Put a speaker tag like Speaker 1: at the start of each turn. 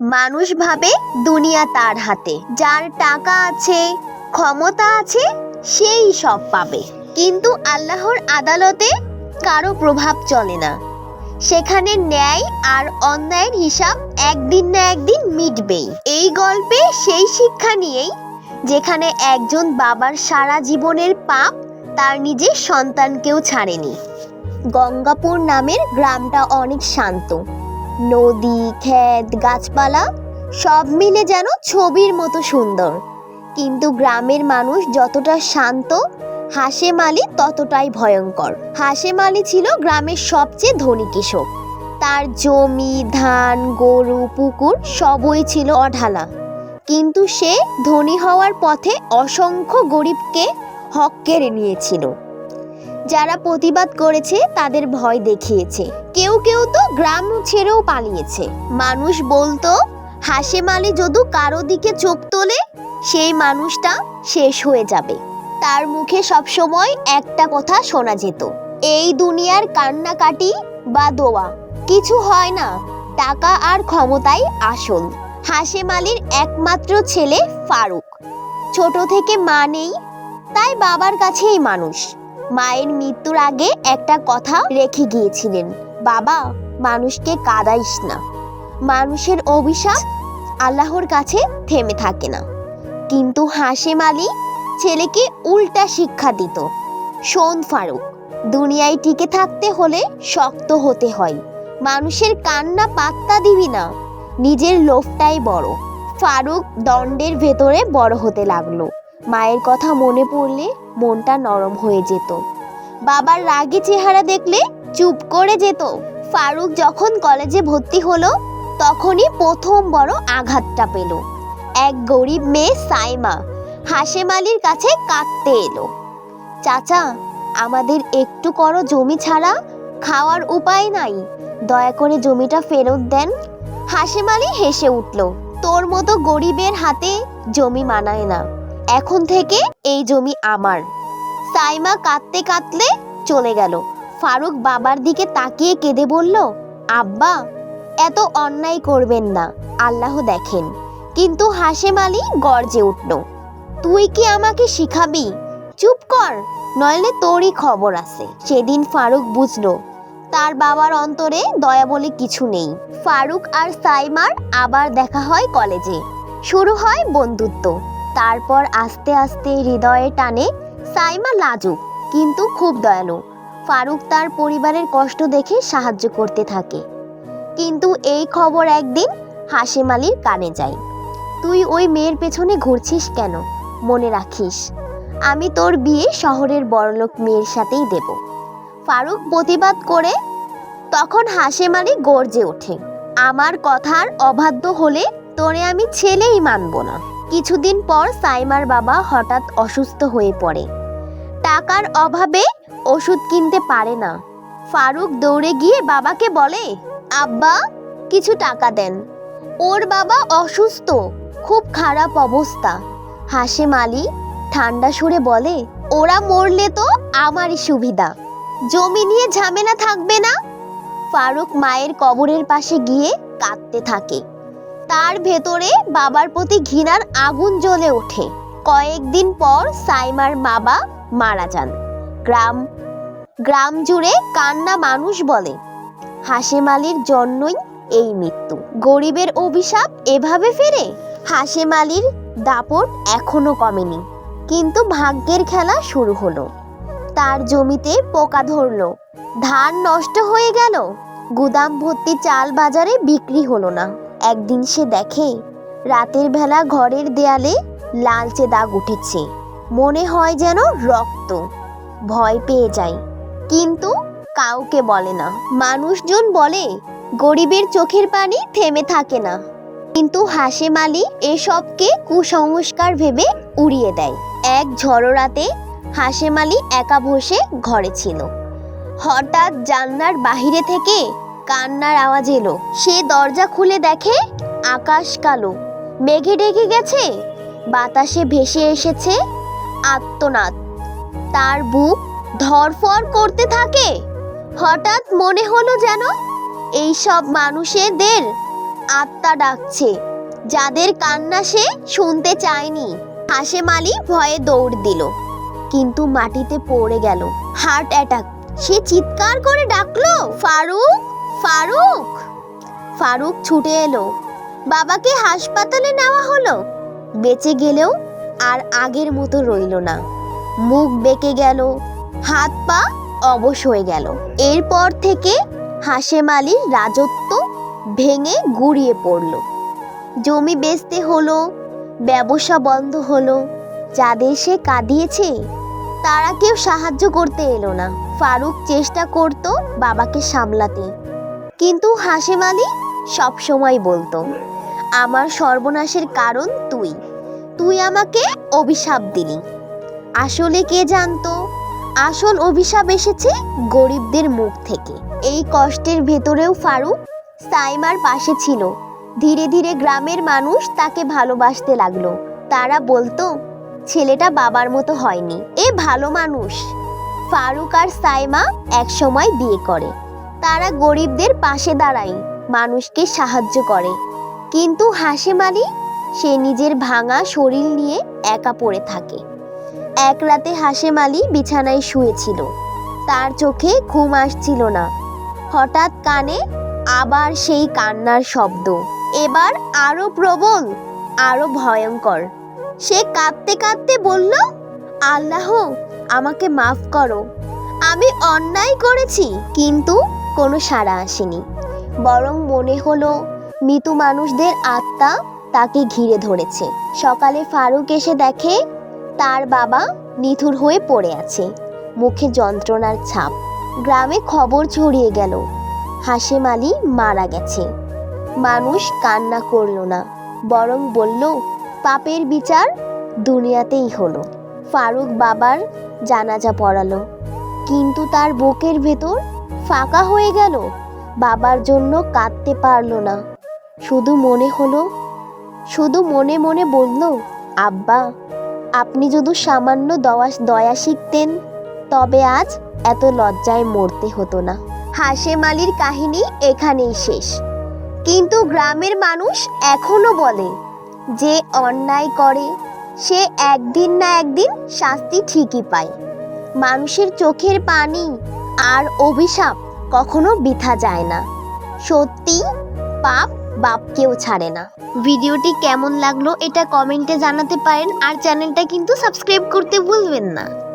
Speaker 1: মানুষ ভাবে দুনিয়া তার হাতে। যার টাকা আছে, ক্ষমতা আছে, সেই সব পাবে। কিন্তু আল্লাহর আদালতে কারও প্রভাব চলে না। সেখানে ন্যায় আর অন্যায়ের হিসাব একদিন না একদিন মিটবেই। এই গল্পে সেই শিক্ষা নিয়েই যেখানে একজন বাবার সারা জীবনের পাপ তার নিজের সন্তানকেও ছাড়েনি। গঙ্গাপুর নামের গ্রামটা অনেক শান্ত। নদী, ক্ষেত, গাছপালা সব মিলে যেন ছবির মতো সুন্দর। কিন্তু গ্রামের মানুষ যতটা শান্ত হাসেম আলী ততটাই ভয়ঙ্কর। হাসেম আলী ছিল গ্রামের সবচেয়ে ধনী কৃষক। তার জমি, ধান, গরু, পুকুর সবই ছিল অঢালা। কিন্তু সে ধনী হওয়ার পথে অসংখ্য গরিবকে হক কেড়ে নিয়েছিল। যারা প্রতিবাদ করেছে, তাদের ভয় দেখিয়েছে। কেউ কেউ তো গ্রাম ছেড়েও পালিয়েছে। মানুষ বলতো হাসেম আলী যদি কারও দিকে চোখ তোলে, সেই মানুষটা শেষ হয়ে যাবে। তার মুখে সবসময় একটা কথা শোনা যেত, এই দুনিয়ার কান্নাকাটি বা দোয়া, কিছু হয় না, টাকা আর ক্ষমতাই আসল। হাসেম আলীর একমাত্র ছেলে ফারুক। ছোট থেকে মা নেই, তাই বাবার কাছেই মানুষ। মায়ের মৃত্যুর আগে একটা কথা রেখে গিয়েছিলেন। বাবা, মানুষকে কাঁদাইস না। মানুষের অভিশাপ আল্লাহর কাছে থেমে থাকে না। কিন্তু হাসেম আলী ছেলেকে উল্টা শিক্ষা দিত। শোন ফারুক, দুনিয়ায় টিকে থাকতে হলে শক্ত হতে হয়। মানুষের কান্না পাত্তা দিবি না। নিজের লোভটাই বড়। ফারুক দণ্ডের ভেতরে বড় হতে লাগল। মায়ের কথা মনে পড়লে মনটা নরম হয়ে যেত। বাবার রাগী চেহারা দেখলে চুপ করে যেত। ফারুক যখন কলেজে ভর্তি হলো, তখনই প্রথম বড় আঘাতটা পেল। এক গরিব মেয়ে সাইমা হাসেম আলীর কাছে কাঁদতে এলো। চাচা, আমাদের একটু করো জমি ছাড়া, খাওয়ার উপায় নাই। দয়া করে জমিটা ফেরত দেন। হাসেম আলী হেসে উঠল, তোর মতো গরিবের হাতে জমি মানায় না। এখন থেকে এই জমি আমার। সাইমা কাঁদতে কাঁদলে চলে গেল। ফারুক বাবার দিকে তাকিয়ে কেঁদে বলল, আব্বা, এত অন্যায় করবেন না, আল্লাহ দেখেন। কিন্তু হাসেম আলী গর্জে উঠল, তুই কি আমাকে শিখাবি? চুপ কর, নইলে তোরই খবর আছে। সেদিন ফারুক বুঝলো, তার বাবার অন্তরে দয়া বলে কিছু নেই। ফারুক আর সাইমার আবার দেখা হয় কলেজে। শুরু হয় বন্ধুত্ব। তারপর আস্তে আস্তে হৃদয়ে টানে সাইমা লাজুক কিন্তু খুব দয়ালু। ফারুক তার পরিবারের কষ্ট দেখে সাহায্য করতে থাকে। কিন্তু এই খবর একদিন হাসেম আলীর কানে যায়। তুই ওই মেয়ের পেছনে ঘুরছিস কেন? মনে রাখিস, আমি তোর বিয়ে শহরের বড়লোক মেয়ের সাথেই দেব। ফারুক প্রতিবাদ করে, তখন হাসেম আলী গর্জে ওঠে, আমার কথার অবাধ্য হলে তোরে আমি ছেলেই মানব না। কিছুদিন পর সাইমার বাবা হঠাৎ অসুস্থ হয়ে পড়ে। টাকার অভাবে ওষুধ কিনতে পারে না। ফারুক দৌড়ে গিয়ে বাবাকে বলে, আব্বা, কিছু টাকা দেন। ওর বাবা অসুস্থ, খুব খারাপ অবস্থা। হাসেম আলী ঠান্ডা সুরে বলে, ওরা মরলে তো আমারই সুবিধা। জমি নিয়ে ঝামেলা থাকবে না? ফারুক মায়ের কবরের পাশে গিয়ে কাঁদতে থাকে। তার ভেতরে বাবার প্রতি ঘৃণার আগুন জ্বলে ওঠে। কয়েকদিন পর সাইমার বাবা মারা যান। গ্রাম গ্রাম জুড়ে কান্না মানুষ বলে। হাসেম আলীর জন্যই এই মৃত্যু। গরিবের অভিশাপ এভাবে ফেরে? হাসেম আলীর দাপট এখনও কমেনি। কিন্তু ভাগ্যের খেলা শুরু হলো। তার জমিতে পোকা ধরলো। ধান নষ্ট হয়ে গেল। গুদাম ভর্তি চাল বাজারে বিক্রি হলো না। একদিন সে দেখে, রাতের বেলা ঘরের দেয়ালে লালচে দাগ উঠেছে। মনে হয় যেন রক্ত। ভয় পেয়ে যায়। কিন্তু কাউকে বলে না। মানুষজন বলে, গরিবের চোখের পানি থেমে থাকে না। কিন্তু হাসেম আলী এসবকে কুসংস্কার ভেবে উড়িয়ে দেয়। এক ঝড়ো রাতে হাসেম আলী একা বসে ঘরে ছিল। হঠাৎ জানলার বাহিরে থেকে কান্নার আওয়াজ এলো। সে দরজা খুলে দেখে আকাশ কালো। মেঘে ডেকে গেছে। বাতাসে ভেসে এসেছে আত্মনাদ তার বুক ধরফর করতে থাকে। হঠাৎ মনে হলো যেন এই সব মানুষেদের আত্মা ডাকছে। যাদের কান্না সে শুনতে চায়নি। হাসেম আলী ভয়ে দৌড় দিল। কিন্তু মাটিতে পড়ে গেল। Heart attack. সে চিৎকার করে ডাকলো, ফারুক! ফারুক? ফারুক ছুটে এলো। বাবাকে হাসপাতালে নেওয়া হলো। বেঁচে গেলেও আর আগের মতো রইল না। মুখ বেঁকে গেল, হাত পা অবশ হয়ে গেল। এরপর থেকে হাসেম আলীর রাজত্ব ভেঙে গুড়িয়ে পড়ল। জমি বেচতে হলো, ব্যবসা বন্ধ হলো। যাদের সে কাঁদিয়েছে, তারা কেউ সাহায্য করতে এলো না। ফারুক চেষ্টা করত বাবাকে সামলাতে। কিন্তু হাসেম আলী সবসময় বলতো। আমার সর্বনাশের কারণ তুই। তুই আমাকে অভিশাপ দিলি। আসলে কে জানতো? আসল অভিশাপ এসেছে গরিবদের মুখ থেকে। এই কষ্টের ভেতরেও ফারুক সাইমার পাশে ছিল। ধীরে ধীরে গ্রামের মানুষ তাকে ভালোবাসতে লাগল। তারা বলতো, ছেলেটা বাবার মতো হয়নি। এ ভালো মানুষ। ফারুক আর সাইমা একসময় বিয়ে করে। তারা গরিবদের পাশে দাঁড়ায়, মানুষকে সাহায্য করে। কিন্তু হাসেম আলী সে নিজের ভাঙা শরীর নিয়ে একা পড়ে থাকে। এক রাতে হাসেম আলী বিছানায় শুয়েছিল। তার চোখে ঘুম আসছিল না। হঠাৎ কানে আবার সেই কান্নার শব্দ। এবার আরও প্রবল, আরও ভয়ঙ্কর। সে কাঁদতে কাঁদতে বলল, আল্লাহ, আমাকে মাফ করো। আমি অন্যায় করেছি, কিন্তু কোনো সাড়া আসেনি। বরং মনে হলো, মৃত মানুষদের আত্মা তাকে ঘিরে ধরেছে। সকালে ফারুক এসে দেখে, তার বাবা নিথুর হয়ে পড়ে আছে। মুখে যন্ত্রণার ছাপ। গ্রামে খবর ছড়িয়ে গেল। হাসেম আলী মারা গেছে। মানুষ কান্না করল না, বরং বলল, পাপের বিচার দুনিয়াতেই হলো। ফারুক বাবার জানাজা পড়ালো। কিন্তু তার বুকের ভেতর ফাঁকা হয়ে গেল। বাবার জন্য কাঁদতে পারল না। শুধু মনে হলো, শুধু মনে মনে বলল, আব্বা, আপনি যদি সামান্য দয়া দয়া শিখতেন, তবে আজ এত লজ্জায় মরতে হতো না। হাসেম আলীর কাহিনী এখানেই শেষ। কিন্তু গ্রামের মানুষ এখনও বলে, যে অন্যায় করে, সে একদিন না একদিন শাস্তি ঠিকই পায়। মানুষের চোখের পানি আর অভিশাপ কখনো বৃথা যায় না। সত্যি, পাপ বাপকেও ছাড়ে না। ভিডিওটি কেমন লাগল এটা কমেন্টে জানাতে পারেন আর চ্যানেলটা কিন্তু সাবস্ক্রাইব করতে ভুলবেন না।